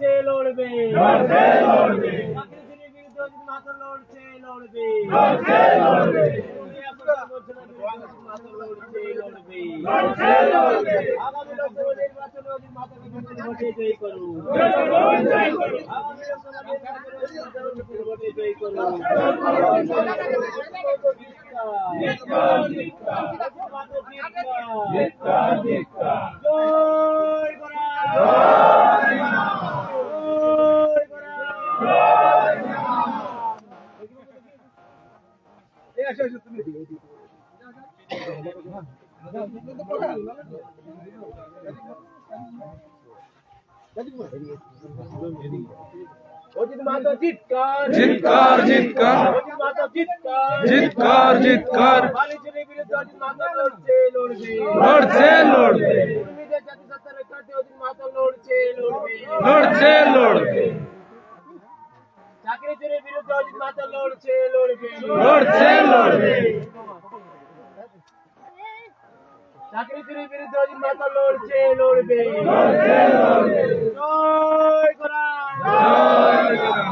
লড়ছে লড়বে। লড়ছে লড়বে। চাকরির বিরুদ্ধে অজিত মাথা লড়ছে লড়বে। লড়ছে লড়বে। আগামী লোকসভা নির্বাচনে অজিত মাথাকে ভোটে জয়ী করুন। জয় জয় করুন। আগামী লোকসভা নির্বাচনে অজিত মাথাকে বিপুল ভোটে জয়ী করুন ধিক্কার, ধিক্কার। ধিক্কার, ধিক্কার। জয় করা জয় মা। জয় করা জয় মা। অজিত মাতা চিৎকার জিতকার জিতকার জিতকার জিতকার লড়ছে লড়বে। লড়ছে লড়বে। চাকরি চুরির বিরুদ্ধে অজিত মাতা লড়ছে লড়বে। লড়ছে লড়বে। চাকরি চুরির বিরুদ্ধে অজিত মাতা লড়ছে লড়বে। লড়ছে লড়বে। জয় করা জয় করা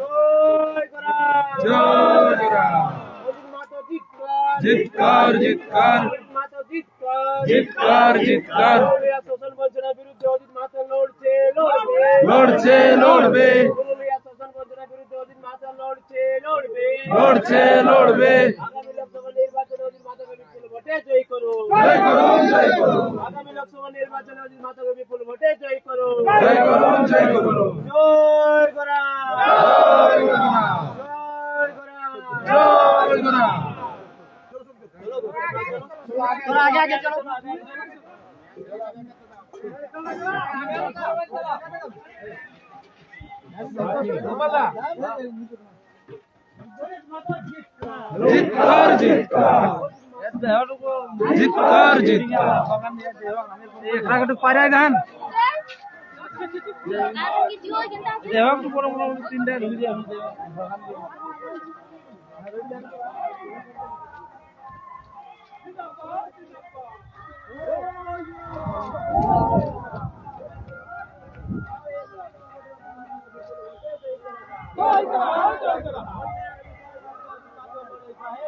জয় করা জয় করা অজিত মাতা চিৎকার জিতকার জিতকার অজিত মাতা জিতকার জিতকার পুরুলিয়া বঞ্চনার বিরুদ্ধে অজিত মাতা লড়ছে লড়বে। লড়ছে লড়বে পুরুলিয়া শোষণ বঞ্চনার বিরুদ্ধে অজিত মাতা লড়ছে লড়বে। লড়ছে লড়বে। আগামী লোকসভা নির্বাচনে অজিত মাতাকে বিপুল ভোটে জয়ী করুন। জয় করুন জয় করুন। আগামী লোকসভা নির্বাচনে অজিত মাতাকে বিপুল ভোটে জয়ী করুন। জয় করুন জয় করুন। জয় করা জয় করা জয় করা জয় করা আগে আগে চলো। জিতকার জিতকার জিতকার জিতকার একটু পারে Let's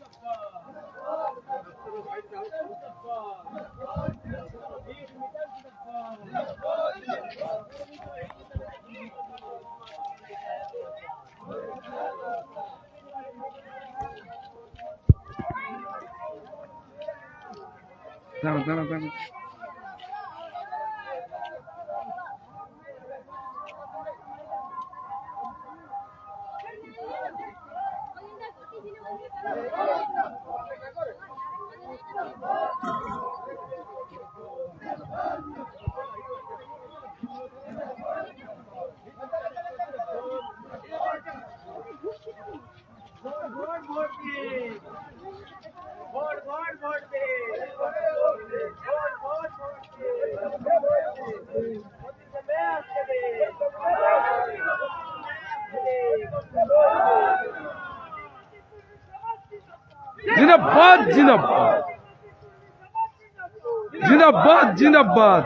go. 关了关了关了 জিন্দাবাদ জিন্দাবাদ। জিন্দাবাদ জিন্দাবাদ।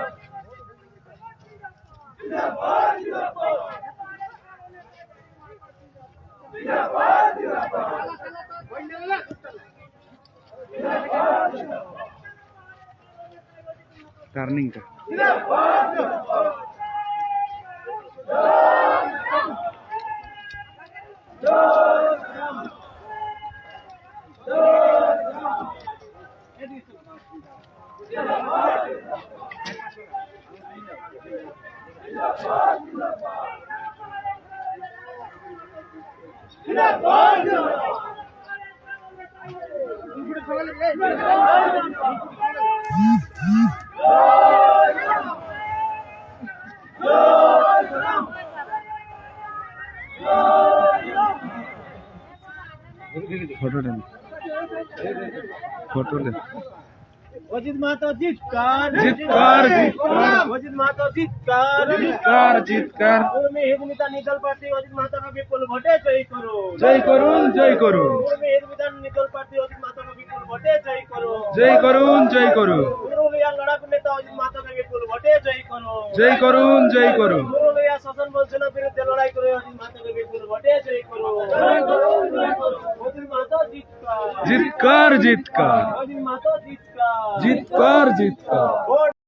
টার্নিংটা ফটো নেন ফটো অজিত মাহাতো জিতকার জিতকার, জিতকার। অজিত মাহাতো জিতকার জিতকার জিতকার উর্মি হিদমিতা নিদল প্রার্থী অজিত মাহাতোকে বিপুল ভোটে জয়ী করুন। জয় করুন জয় করুন। উর্মি হিদমিতা নিদল প্রার্থী অজিত মাহাতোকে বিপুল ভোটে জয়ী করুন। জয় করুন জয় করুন। পুরুলিয়ার লড়াকু নেতা অজিত মাহাতোকে বিপুল ভোটে জয়ী করুন। জয় করুন জয় করুন। পুরুলিয়া শাসন বঞ্চনার বিরুদ্ধে লড়াই করে অজিত মাহাতোকে বিপুল ভোটে জয়ী করুন। মাহাতো জিতকার জিতকার জিতকার অজিত মাহাতো জিতকার জিতকার জিতকার